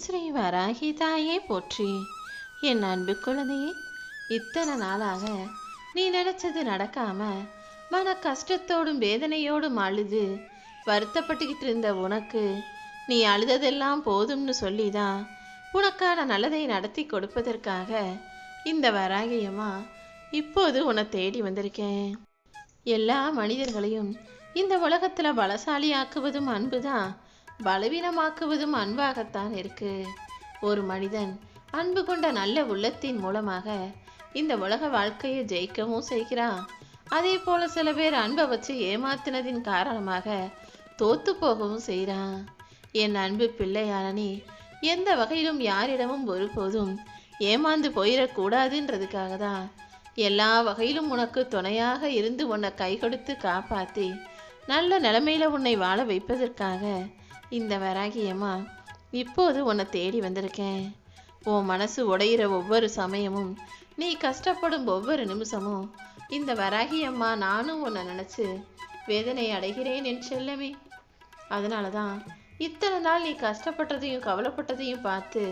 ஸ்ரீ வராகி தாயே போற்றி. என் அன்பு குழந்தையே இத்தனை நாளாக நீ நினைச்சது நடக்காம மன கஷ்டத்தோடும் வேதனையோடும் அழுது வருத்தப்பட்டுக்கிட்டு இருந்த உனக்கு நீ அழுததெல்லாம் போதும்னு சொல்லி தான் உனக்கான நல்லதை நடத்தி கொடுப்பதற்காக இந்த வராகியம்மா இப்போது உன்னை தேடி வந்திருக்கேன். எல்லா மனிதர்களையும் இந்த உலகத்தில் பலசாலியாக்குவதும் அன்புதான். பலவீனமாக்குவதும் அன்பாகத்தான் இருக்கு. ஒரு மனிதன் அன்பு கொண்ட நல்ல உள்ளத்தின் மூலமாக இந்த உலக வாழ்க்கையை ஜெயிக்கவும் செய்கிறான். அதே போல சில பேர் அன்பை வச்சு ஏமாத்தினதின் காரணமாக தோத்து போகவும் செய்கிறான். என் அன்பு பிள்ளையான நீ எந்த வகையிலும் யாரிடமும் ஒருபோதும் ஏமாந்து போயிடக்கூடாதுன்றதுக்காக தான். எல்லா வகையிலும் உனக்கு துணையாக இருந்து உன்னை கை கொடுத்து காப்பாற்றி நல்ல நிலைமையில உன்னை வாழ வைப்பதற்காக இந்த வராகியம்மா இப்போது உன்னை தேடி வந்திருக்கேன். உன் மனசு உடையிற ஒவ்வொரு சமயமும் நீ கஷ்டப்படும் ஒவ்வொரு நிமிஷமும் இந்த வராகியம்மா நானும் உன்னை நினச்சி வேதனை அடைகிறேன் என் செல்லமே. அதனால தான் இத்தனை நாள் நீ கஷ்டப்பட்டதையும் கவலைப்பட்டதையும் பார்த்து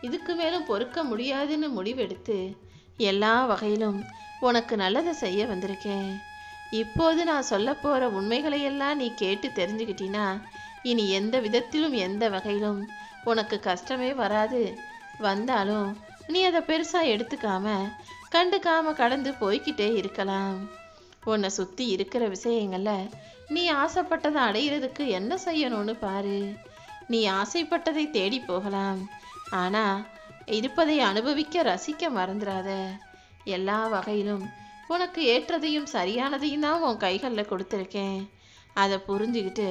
இதுக்கு மேலும் பொறுக்க முடியாதுன்னு முடிவெடுத்து எல்லா வகையிலும் உனக்கு நல்லதை செய்ய வந்திருக்கேன். இப்போது நான் சொல்ல போகிற உண்மைகளையெல்லாம் நீ கேட்டு தெரிஞ்சுக்கிட்டீன்னா இனி எந்த விதத்திலும் எந்த வகையிலும் உனக்கு கஷ்டமே வராது. வந்தாலும் நீ அதை பெருசாக எடுத்துக்காம கண்டுக்காம கடந்து போய்கிட்டே இருக்கலாம். உன்னை சுற்றி இருக்கிற விஷயங்களில் நீ ஆசைப்பட்டதை அடையிறதுக்கு என்ன செய்யணும்னு பாரு. நீ ஆசைப்பட்டதை தேடி போகலாம். ஆனால் இருப்பதை அனுபவிக்க ரசிக்க மறந்துடாத எல்லா வகையிலும் உனக்கு ஏற்றதையும் சரியானதையும் தான் உன் கைகளில் கொடுத்துருக்கேன். அதை புரிஞ்சுக்கிட்டு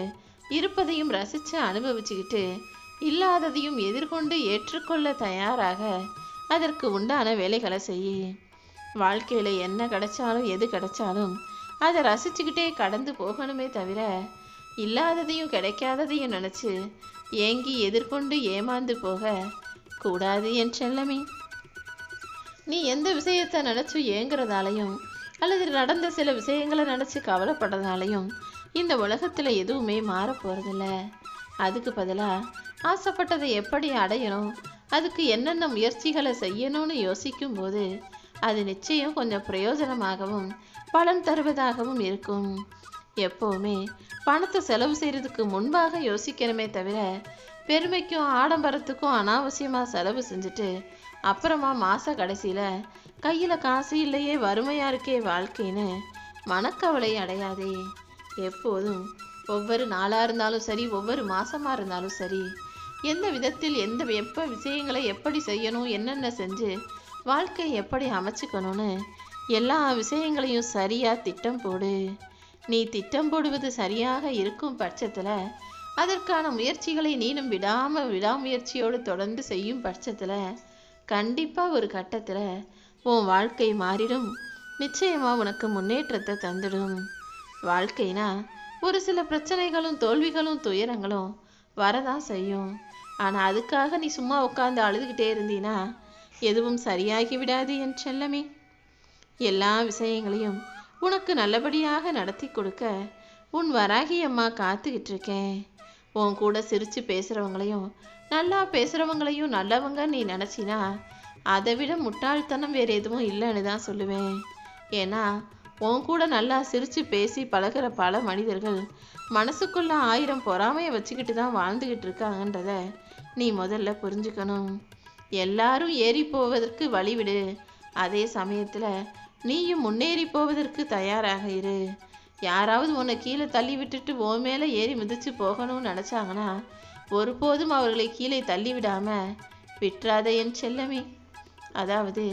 இருப்பதையும் ரசித்து அனுபவிச்சுக்கிட்டு இல்லாததையும் எதிர்கொண்டு ஏற்றுக்கொள்ள தயாராக அதற்கு உண்டான வேலைகளை செய் வாழ்க்கையில் என்ன கிடைச்சாலும் எது கிடைச்சாலும் அதை ரசிச்சுக்கிட்டே கடந்து போகணுமே தவிர இல்லாததையும் கிடைக்காததையும் நினச்சி ஏங்கி எதிர்கொண்டு ஏமாந்து போக கூடாது என் செல்லமே. நீ எந்த விஷயத்தை நினச்சி ஏங்குறதாலையும் அல்லது நடந்த சில விஷயங்களை நினச்சி கவலைப்படுறதாலையும் இந்த உலகத்தில் எதுவுமே மாற போகிறதில்ல அதுக்கு பதிலாக ஆசைப்பட்டதை எப்படி அடையணும்? அதுக்கு என்னென்ன முயற்சிகளை செய்யணும்னு யோசிக்கும் போது அது நிச்சயம் கொஞ்சம் பிரயோஜனமாகவும் பலன் தருவதாகவும் இருக்கும். எப்போவுமே பணத்தை செலவு செய்கிறதுக்கு முன்பாக யோசிக்கணுமே தவிர பெருமைக்கும் ஆடம்பரத்துக்கும் அனாவசியமாக செலவு செஞ்சுட்டு அப்புறமா மாத கடைசியில் கையில் காசு இல்லையே வறுமையாக இருக்கே வாழ்க்கைன்னு மனக்கவலை அடையாதே. எப்போதும் ஒவ்வொரு நாளாக இருந்தாலும் சரி ஒவ்வொரு மாதமாக இருந்தாலும் சரி எந்த விதத்தில் எந்த எப்போ விஷயங்களை எப்படி செய்யணும் என்னென்ன செஞ்சு வாழ்க்கையை எப்படி அமைச்சுக்கணும்னு எல்லா விஷயங்களையும் சரியாக திட்டம் போடு. நீ திட்டம் போடுவது சரியாக இருக்கும் பட்சத்தில் அதற்கான முயற்சிகளை நீனும் விடாமல் விடாமுயற்சியோடு தொடர்ந்து செய்யும் பட்சத்தில் கண்டிப்பாக ஒரு கட்டத்தில் உன் வாழ்க்கை மாறிடும். நிச்சயமாக உனக்கு முன்னேற்றத்தை தந்துடும். வாழ்க்கைனா ஒரு சில பிரச்சனைகளும் தோல்விகளும் துயரங்களும் வரதான் செய்யும். ஆனால் அதுக்காக நீ சும்மா உட்காந்து அழுதுகிட்டே இருந்தீனா எதுவும் சரியாகி விடாது என் செல்லமே. எல்லா விஷயங்களையும் உனக்கு நல்லபடியாக நடத்தி கொடுக்க உன் வராகி அம்மா காத்துக்கிட்டு இருக்கேன் உன் கூட சிரித்து பேசுகிறவங்களையும் நல்லா பேசுகிறவங்களையும் நல்லவங்க நீ நினச்சினா அதை விட முட்டாள்தனம் வேறு எதுவும் இல்லைன்னு தான் சொல்லுவேன். ஏன்னா உன் கூட நல்லா சிரித்து பேசி பழகுற பல மனிதர்கள் மனசுக்குள்ள ஆயிரம் பொறாமையை வச்சுக்கிட்டு தான் வாழ்ந்துக்கிட்டு இருக்காங்கன்றத நீ முதல்ல புரிஞ்சுக்கணும். எல்லாரும் ஏறி போவதற்கு வழிவிடு. அதே சமயத்தில் நீயும் முன்னேறி போவதற்கு தயாராக இரு. யாராவது உன்னை கீழே தள்ளி விட்டுட்டு ஓ மேலே ஏறி மிதிச்சு போகணும்னு நினச்சாங்கன்னா ஒருபோதும் அவர்களை கீழே தள்ளி விடாமல் விட்டுறாத என் செல்லமே. அதாவது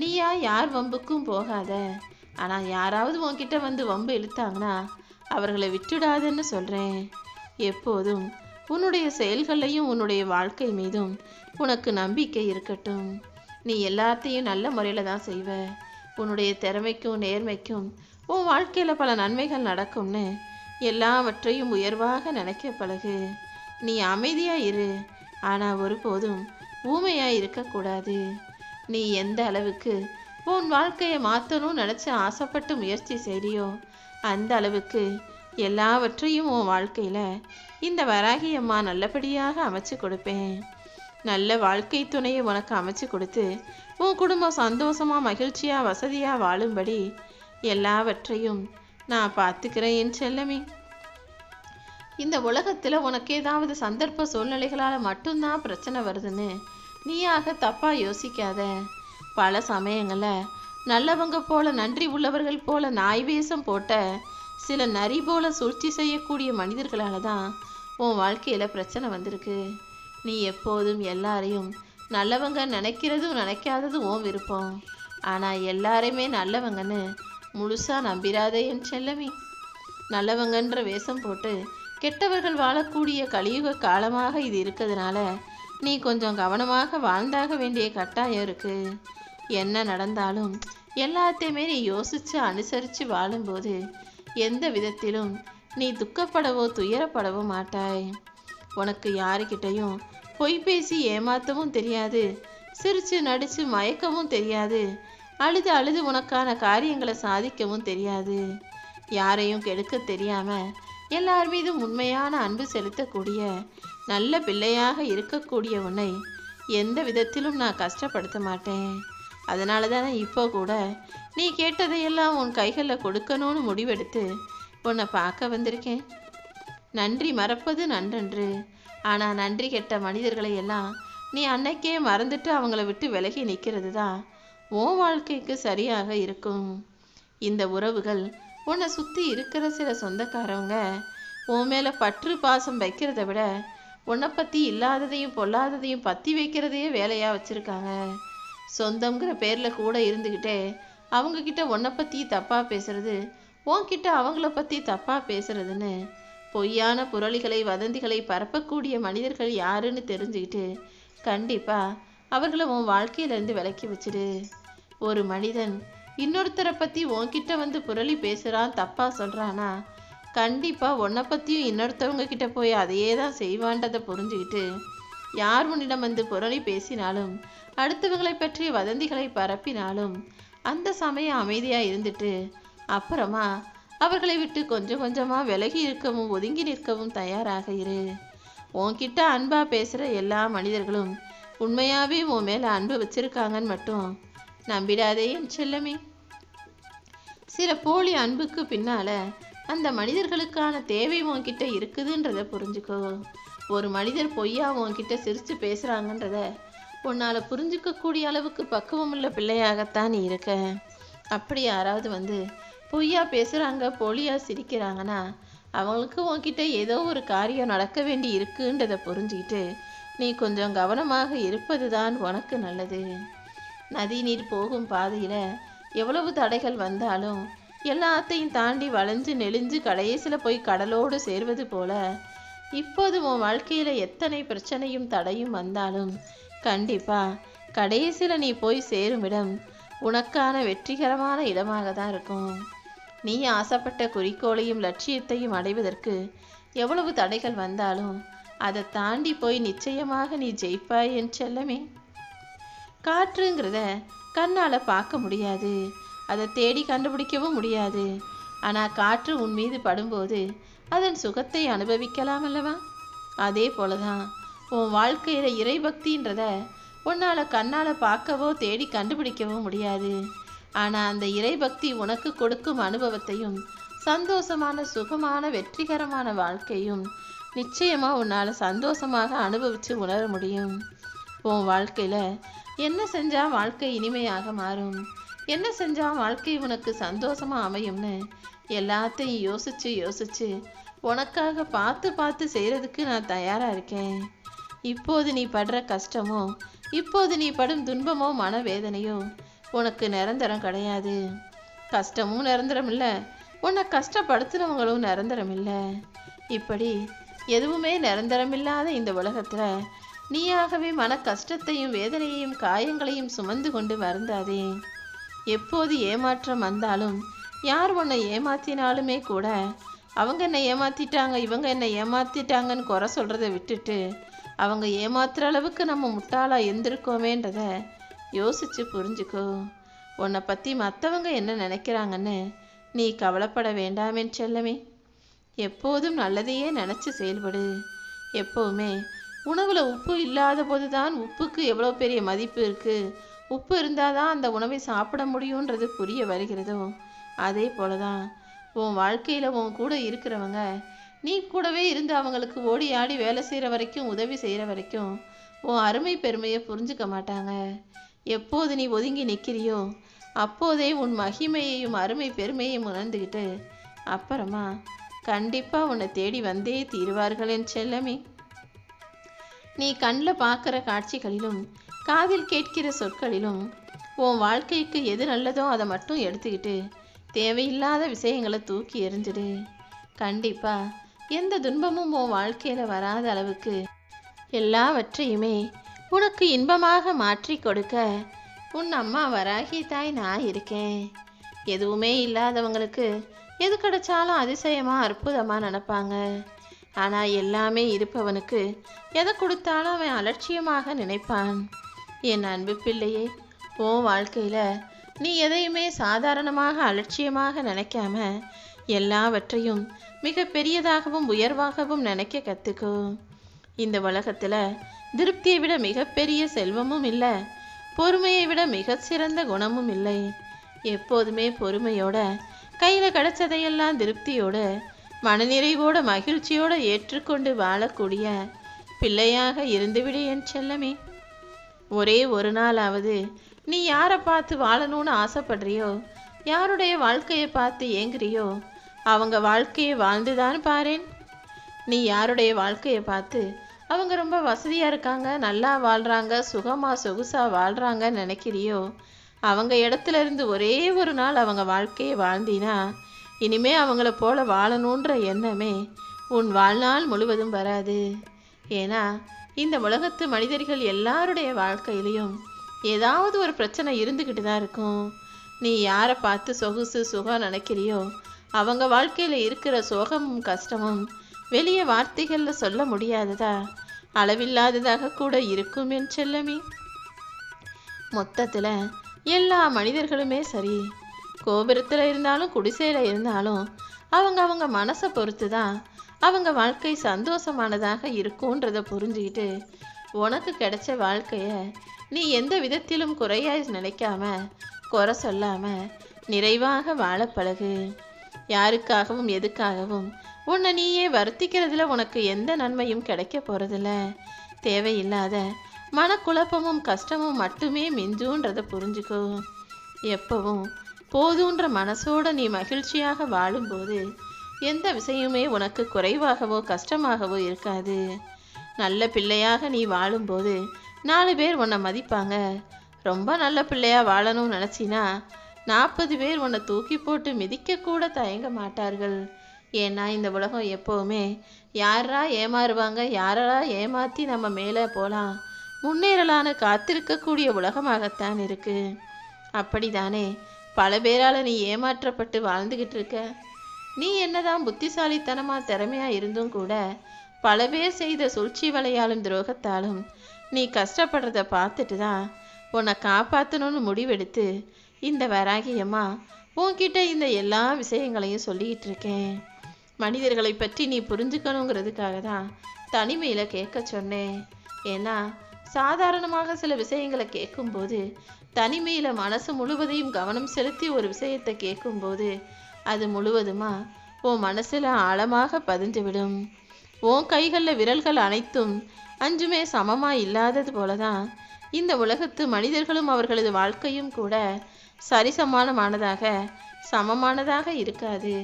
நீயா யார் வம்புக்கும் போகாத. ஆனால் யாராவது உன்கிட்ட வந்து வம்பு இழுத்தாங்கன்னா அவர்களை விட்டுடாதன்னு சொல்கிறேன் எப்போதும் உன்னுடைய செயல்களையும் உன்னுடைய வாழ்க்கை மீதும் உனக்கு நம்பிக்கை இருக்கட்டும். நீ எல்லாத்தையும் நல்ல முறையில் தான் செய்வ. உன்னுடைய திறமைக்கும் நேர்மைக்கும் உன் வாழ்க்கையில் பல நன்மைகள் நடக்கும்னு எல்லாவற்றையும் உயர்வாக நினைக்க பழகு. நீ அமைதியாக இரு. ஆனால் ஒருபோதும் ஊமையாக இருக்கக்கூடாது. நீ எந்த அளவுக்கு உன் வாழ்க்கையை மாற்றணும்னு நினச்சி ஆசைப்பட்டு முயற்சி செய்றியோ? அந்த அளவுக்கு எல்லாவற்றையும் உன் வாழ்க்கையில் இந்த வராகி அம்மா நல்லபடியாக அமைச்சு கொடுப்பேன். நல்ல வாழ்க்கை துணையை உனக்கு அமைச்சு கொடுத்து உன் குடும்பம் சந்தோஷமாக மகிழ்ச்சியாக வசதியாக வாழும்படி எல்லாவற்றையும் நான் பார்த்துக்கிறேன் என் செல்லமே. இந்த உலகத்தில் உனக்கு ஏதாவது சந்தர்ப்ப சூழ்நிலைகளால் மட்டும்தான் பிரச்சனை வருதுன்னு நீயாக தப்பாக யோசிக்காத. பல சமயங்களில் நல்லவங்க போல நன்றி உள்ளவர்கள் போல நாய் வேஷம் போட்ட சில நரி போல சூழ்ச்சி செய்யக்கூடிய மனிதர்களால தான் உன் வாழ்க்கையில பிரச்சனை வந்திருக்கு. நீ எப்போதும் எல்லாரையும் நல்லவங்க நினைக்கிறதும் நினைக்காததும் உன் விருப்பம். ஆனா எல்லாரையுமே நல்லவங்கன்னு முழுசா நம்பிராதே என் செல்லமி. நல்லவங்கன்ற வேஷம் போட்டு கெட்டவர்கள் வாழக்கூடிய கலியுக காலமாக இது இருக்கிறதுனால நீ கொஞ்சம் கவனமாக வாழ்ந்தாக வேண்டிய கட்டாயம் இருக்குது என்ன நடந்தாலும் எல்லாத்தையுமே நீ யோசிச்சு அனுசரித்து வாழும்போது எந்த விதத்திலும் நீ துக்கப்படவோ துயரப்படவோ மாட்டாய். உனக்கு யாருக்கிட்டையும் பொய் பேசி ஏமாத்தவும் தெரியாது. சிரிச்சு நடிச்சு மயக்கவும் தெரியாது. அழுது அழுது உனக்கான காரியங்களை சாதிக்கவும் தெரியாது. யாரையும் கெடுக்க தெரியாம எல்லார் மீதும் உண்மையான அன்பு செலுத்தக்கூடிய நல்ல பிள்ளையாக இருக்கக்கூடிய உன்னை எந்த விதத்திலும் நான் கஷ்டப்படுத்த மாட்டேன். அதனால தானே இப்போ கூட நீ கேட்டதையெல்லாம் உன் கைகளில் கொடுக்கணும்னு முடிவெடுத்து உன்னை பார்க்க வந்திருக்கேன். நன்றி மறப்பது நன்றன்று. ஆனால் நன்றி கெட்ட மனிதர்களை எல்லாம் நீ அன்னைக்கே மறந்துட்டு அவங்கள விட்டு விலகி நிற்கிறது தான் உன் வாழ்க்கைக்கு சரியாக இருக்கும். இந்த உறவுகள் உன்னை சுற்றி இருக்கிற சில சொந்தக்காரவங்க உன் மேலே பற்று பாசம் வைக்கிறத விட உன்னை பற்றி இல்லாததையும் பொல்லாததையும் பற்றி வைக்கிறதையே வேலையாக வச்சுருக்காங்க. சொந்தங்கிற பேரில் கூட இருந்துக்கிட்டே அவங்கக்கிட்ட உன்னை பற்றி தப்பாக பேசுறது உன்கிட்ட அவங்கள பற்றி தப்பாக பேசுறதுன்னு பொய்யான புரளிகளை வதந்திகளை பரப்பக்கூடிய மனிதர்கள் யாருன்னு தெரிஞ்சுக்கிட்டு கண்டிப்பாக அவர்களை உன் வாழ்க்கையிலேருந்து விலக்கி வச்சிடு. ஒரு மனிதன் இன்னொருத்தரை பற்றி உன்கிட்ட வந்து புரளி பேசுகிறான் தப்பாக சொல்கிறானா கண்டிப்பாக உன்னை பற்றியும் இன்னொருத்தவங்க கிட்ட போய் அதையே தான் செய்வான்றதை புரிஞ்சுக்கிட்டு யார் உன்னிடம் வந்து புரளி பேசினாலும் அடுத்தவங்களை பற்றி வதந்திகளை பரப்பினாலும் அந்த சமயம் அமைதியாக இருந்துட்டு அப்புறமா அவர்களை விட்டு கொஞ்சம் கொஞ்சமாக விலகி இருக்கவும் ஒதுங்கி நிற்கவும் தயாராக இரு. உன்கிட்ட அன்பா பேசுகிற எல்லா மனிதர்களும் உண்மையாகவே உன் மேலே அன்பு வச்சிருக்காங்கன்னு மட்டும் நம்பிடாதே என் செல்லமே. சில போலி அன்புக்கு பின்னால அந்த மனிதர்களுக்கான தேவை உன்கிட்ட இருக்குதுன்றதை புரிஞ்சுக்கோ. ஒரு மனிதர் பொய்யா உன்கிட்ட சிரிச்சு பேசுறாங்கன்றத உன்னால புரிஞ்சுக்கக்கூடிய அளவுக்கு பக்குவம் உள்ள பிள்ளையாகத்தான் நீ இருக்க அப்படி யாராவது வந்து பொய்யா பேசுறாங்க போலியா சிரிக்கிறாங்கன்னா அவங்களுக்கு உன்கிட்ட ஏதோ ஒரு காரியம் நடக்க வேண்டி இருக்குன்றத புரிஞ்சுக்கிட்டு நீ கொஞ்சம் கவனமாக இருப்பது தான் உனக்கு நல்லது. நதி நீர் போகும் பாதையில எவ்வளவு தடைகள் வந்தாலும் எல்லாத்தையும் தாண்டி வளைஞ்சு நெளிஞ்சு கடைசியில் போய் கடலோடு சேர்வது போல இப்போது உன் வாழ்க்கையில் எத்தனை பிரச்சனையும் தடையும் வந்தாலும் கண்டிப்பா கடைசியில் நீ போய் சேரும் இடம் உனக்கான வெற்றிகரமான இடமாக தான் இருக்கும். நீ ஆசைப்பட்ட குறிக்கோளையும் லட்சியத்தையும் அடைவதற்கு எவ்வளவு தடைகள் வந்தாலும் அதை தாண்டி போய் நிச்சயமாக நீ ஜெயிப்பாய் என் செல்லமே. காற்றுங்கிறத கண்ணால் பார்க்க முடியாது. அதை தேடி கண்டுபிடிக்கவும் முடியாது. ஆனால் காற்று உன் மீது படும்போது அதன் சுகத்தை அனுபவிக்கலாம் அல்லவா? அதே போலதான் உன் வாழ்க்கையில் இறைபக்தின்றத உன்னால் கண்ணால் பார்க்கவோ தேடி கண்டுபிடிக்கவோ முடியாது. ஆனால் அந்த இறைபக்தி உனக்கு கொடுக்கும் அனுபவத்தையும் சந்தோஷமான சுகமான வெற்றிகரமான வாழ்க்கையும் நிச்சயமாக உன்னால் சந்தோஷமாக அனுபவித்து உணர முடியும். உன் வாழ்க்கையில் என்ன செஞ்சால் வாழ்க்கை இனிமையாக மாறும்? என்ன செஞ்சால் வாழ்க்கை உனக்கு சந்தோஷமாக அமையும்னு? எல்லாத்தையும் யோசித்து யோசித்து உனக்காக பார்த்து பார்த்து செய்கிறதுக்கு நான் தயாராக இருக்கேன். இப்போது நீ படுற கஷ்டமோ இப்போது நீ படும் துன்பமோ மனவேதனையோ உனக்கு நிரந்தரம் கிடையாது. கஷ்டமும் நிரந்தரம் இல்லை உன்னை கஷ்டப்படுத்துனவங்களும் நிரந்தரம் இல்லை இப்படி எதுவுமே நிரந்தரமில்லாத இந்த உலகத்தில் நீயாகவே மன கஷ்டத்தையும் வேதனையையும் காயங்களையும் சுமந்து கொண்டு வருந்தாதே. எப்போது ஏமாற்றம் வந்தாலும் யார் உன்னை ஏமாத்தினாலுமே கூட அவங்க என்னை ஏமாத்திட்டாங்க இவங்க என்னை ஏமாத்திட்டாங்கன்னு குறை சொல்கிறத விட்டுட்டு அவங்க ஏமாத்துற அளவுக்கு நம்ம முட்டாளாக எந்திருக்கோமேன்றத யோசித்து புரிஞ்சுக்கோ. உன்னை பற்றி மற்றவங்க என்ன நினைக்கிறாங்கன்னு நீ கவலைப்பட வேண்டாமேன்னு செல்லமே. எப்போதும் நல்லதையே நினச்சி செயல்படு. எப்போவுமே உணவில் உப்பு இல்லாத போது தான் உப்புக்கு எவ்வளோ பெரிய மதிப்பு இருக்குது உப்பு இருந்தால் தான் அந்த உணவை சாப்பிட முடியுன்றது புரிய வருகிறதோ அதே போல தான் உன் வாழ்க்கையில் உன் கூட இருக்கிறவங்க நீ கூடவே இருந்து அவங்களுக்கு ஓடி ஆடி வேலை செய்கிற வரைக்கும் உதவி செய்கிற வரைக்கும் உன் அருமை பெருமையை புரிஞ்சுக்க மாட்டாங்க. எப்போது நீ ஒதுங்கி நிற்கிறியோ அப்போதே உன் மகிமையையும் அருமை பெருமையையும் உணர்ந்துக்கிட்டு அப்புறமா கண்டிப்பாக உன்னை தேடி வந்தே தீருவார்கள் என் செல்லமே. நீ கண்ணில் பார்க்குற காட்சிகளிலும் காதில் கேட்கிற சொற்களிலும் உன் வாழ்க்கைக்கு எது நல்லதோ அதை மட்டும் எடுத்துக்கிட்டு தேவையில்லாத விஷயங்களை தூக்கி எறிஞ்சிடு. கண்டிப்பாக எந்த துன்பமும் உன் வாழ்க்கையில் வராத அளவுக்கு எல்லாவற்றையுமே உனக்கு இன்பமாக மாற்றி கொடுக்க உன் அம்மா வராகி தாய் நான் இருக்கேன். எதுவுமே இல்லாதவங்களுக்கு எது கிடைச்சாலும் அதிசயமாக அற்புதமாக நினப்பாங்க. ஆனால் எல்லாமே இருப்பவனுக்கு எதை கொடுத்தாலும் அவன் அலட்சியமாக நினைப்பான். என் அன்பு பிள்ளையே உன் வாழ்க்கையில் நீ எதையுமே சாதாரணமாக அலட்சியமாக நினைக்காம எல்லாவற்றையும் மிக பெரியதாகவும் உயர்வாகவும் நினைக்க கற்றுக்கோ இந்த உலகத்தில் திருப்தியை விட மிகப்பெரிய செல்வமும் இல்லை பொறுமையை விட மிக சிறந்த குணமும் இல்லை. எப்போதுமே பொறுமையோட கையில் கிடைச்சதையெல்லாம் திருப்தியோடு மனநிறைவோட மகிழ்ச்சியோடு ஏற்றுக்கொண்டு வாழக்கூடிய பிள்ளையாக இருந்துவிடு என் செல்லமே. ஒரே ஒரு நாளாவது நீ யாரை பார்த்து வாழணும்னு ஆசைப்படுறியோ யாருடைய வாழ்க்கையை பார்த்து ஏங்குறியோ அவங்க வாழ்க்கையை வாழ்ந்துதான் பாரேன். நீ யாருடைய வாழ்க்கையை பார்த்து அவங்க ரொம்ப வசதியாக இருக்காங்க நல்லா வாழ்கிறாங்க சுகமாக சொகுசாக வாழ்கிறாங்கன்னு நினைக்கிறியோ அவங்க இடத்துல இருந்து ஒரே ஒரு நாள் அவங்க வாழ்க்கையை வாழ்ந்தினா இனிமே அவங்கள போல வாழணுன்ற எண்ணமே உன் வாழ்நாள் முழுவதும் வராது. ஏன்னா இந்த உலகத்து மனிதர்கள் எல்லாருடைய வாழ்க்கையிலையும் ஏதாவது ஒரு பிரச்சனை இருந்துக்கிட்டு தான் இருக்கும். நீ யாரை பார்த்து சொகுசு சுகம் நினைக்கிறியோ அவங்க வாழ்க்கையில் இருக்கிற சோகமும் கஷ்டமும் வெளியே வார்த்தைகளில் சொல்ல முடியாததா? அளவில்லாததாக கூட இருக்கும் என் செல்லமே. மொத்தத்தில் எல்லா மனிதர்களுமே சரி கோபுரத்தில் இருந்தாலும் குடிசையில் இருந்தாலும் அவங்க அவங்க மனசை பொறுத்து தான் அவங்க வாழ்க்கை சந்தோஷமானதாக இருக்கும்ன்றதை புரிஞ்சுக்கிட்டு உனக்கு கிடைச்ச வாழ்க்கைய நீ எந்த விதத்திலும் குறையாய் நினைக்காம குறை சொல்லாம நிறைவாக வாழ பழகு. யாருக்காகவும் எதுக்காகவும் உன்னை நீயே வருத்திக்கிறதுல உனக்கு எந்த நன்மையும் கிடைக்க போகிறதில்ல தேவையில்லாத மனக்குழப்பமும் கஷ்டமும் மட்டுமே மிஞ்சுன்றதை புரிஞ்சுக்கோ. எப்பவும் போதுன்ற மனசோட நீ மகிழ்ச்சியாக வாழும்போது எந்த விஷயமுமே உனக்கு குறைவாகவோ கஷ்டமாகவோ இருக்காது. நல்ல பிள்ளையாக நீ வாழும்போது நாலு பேர் உன்னை மதிப்பாங்க. ரொம்ப நல்ல பிள்ளையாக வாழணும்னு நினச்சினா நாற்பது பேர் உன்னை தூக்கி போட்டு மிதிக்கக்கூட தயங்க மாட்டார்கள். ஏன்னா இந்த உலகம் எப்போவுமே யாரா ஏமாறுவாங்க யாரா ஏமாற்றி நம்ம மேலே போகலாம் முன்னேறலான்னு காத்திருக்கக்கூடிய உலகமாகத்தான் இருக்குது அப்படிதானே? பல பேரால் நீ ஏமாற்றப்பட்டு வாழ்ந்துக்கிட்டு இருக்க. நீ என்னதான் புத்திசாலித்தனமா திறமையா இருந்தும் கூட பல பேர் செய்த சூழ்ச்சி வலையாலும் துரோகத்தாலும் நீ கஷ்டப்படுறத பார்த்துட்டு தான் உன்னை காப்பாற்றணும்னு முடிவெடுத்து இந்த வராகியம்மா உன்கிட்ட இந்த எல்லா விஷயங்களையும் சொல்லிக்கிட்டு இருக்கேன். மனிதர்களை பற்றி நீ புரிஞ்சுக்கணுங்கிறதுக்காக தான் தனிமையில் கேட்க சொன்னேன். ஏன்னா சாதாரணமாக சில விஷயங்களை கேட்கும்போது தனிமையில் மனசு முழுவதையும் கவனம் செலுத்தி ஒரு விஷயத்தை கேட்கும்போது அது முழுவதுமா? உன் மனசில் ஆழமாக பதிஞ்சுவிடும் உன் கைகளில் விரல்கள் அனைத்தும் அஞ்சுமே சமமாக இல்லாதது போல தான் இந்த உலகத்து மனிதர்களும் அவர்களது வாழ்க்கையும் கூட சரிசமானமானதாக சமமானதாக இருக்காது.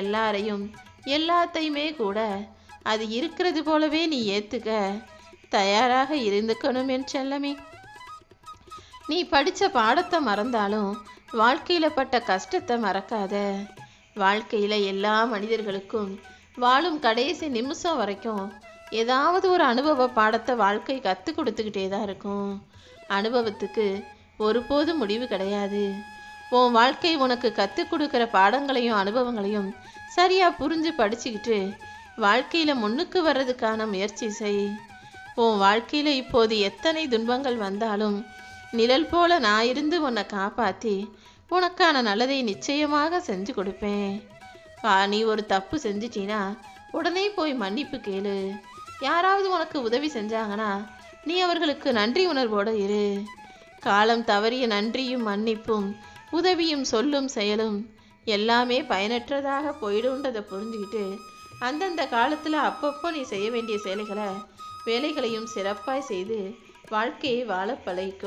எல்லாரையும் எல்லாத்தையுமே கூட அது இருக்கிறது போலவே நீ ஏற்றுக்க தயாராக இருந்துக்கணும் என் செல்லமே. நீ படித்த பாடத்தை மறந்தாலும் வாழ்க்கையில் பட்ட கஷ்டத்தை மறக்காத. வாழ்க்கையில் எல்லா மனிதர்களுக்கும் வாழும் கடைசி நிமிஷம் வரைக்கும் ஏதாவது ஒரு அனுபவ பாடத்தை வாழ்க்கை கற்றுக் கொடுத்துக்கிட்டே தான் இருக்கும். அனுபவத்துக்கு ஒருபோதும் முடிவு கிடையாது. உன் வாழ்க்கை உனக்கு கற்றுக் கொடுக்குற பாடங்களையும் அனுபவங்களையும் சரியாக புரிஞ்சு படிச்சுக்கிட்டு வாழ்க்கையில் முன்னுக்கு வர்றதுக்கான முயற்சி செய். உன் வாழ்க்கையில் இப்போது எத்தனை துன்பங்கள் வந்தாலும் நிழல் போல நான் இருந்து உன்னை காப்பாத்தி உனக்கான நல்லதை நிச்சயமாக செஞ்சு கொடுப்பேன். பா நீ ஒரு தப்பு செஞ்சிட்டினா உடனே போய் மன்னிப்பு கேளு. யாராவது உனக்கு உதவி செஞ்சாங்கன்னா நீ அவர்களுக்கு நன்றி உணர்வோடு இரு. காலம் தவறிய நன்றியும் மன்னிப்பும் உதவியும் சொல்லும் செயலும் எல்லாமே பயனற்றதாக போயிடுன்றதை புரிஞ்சுக்கிட்டு அந்தந்த காலத்தில் அப்பப்போ நீ செய்ய வேண்டிய செயல்களை வேலைகளையும் சிறப்பாய் செய்து வாழ்க்கையை வாழ பழகிக்கோ.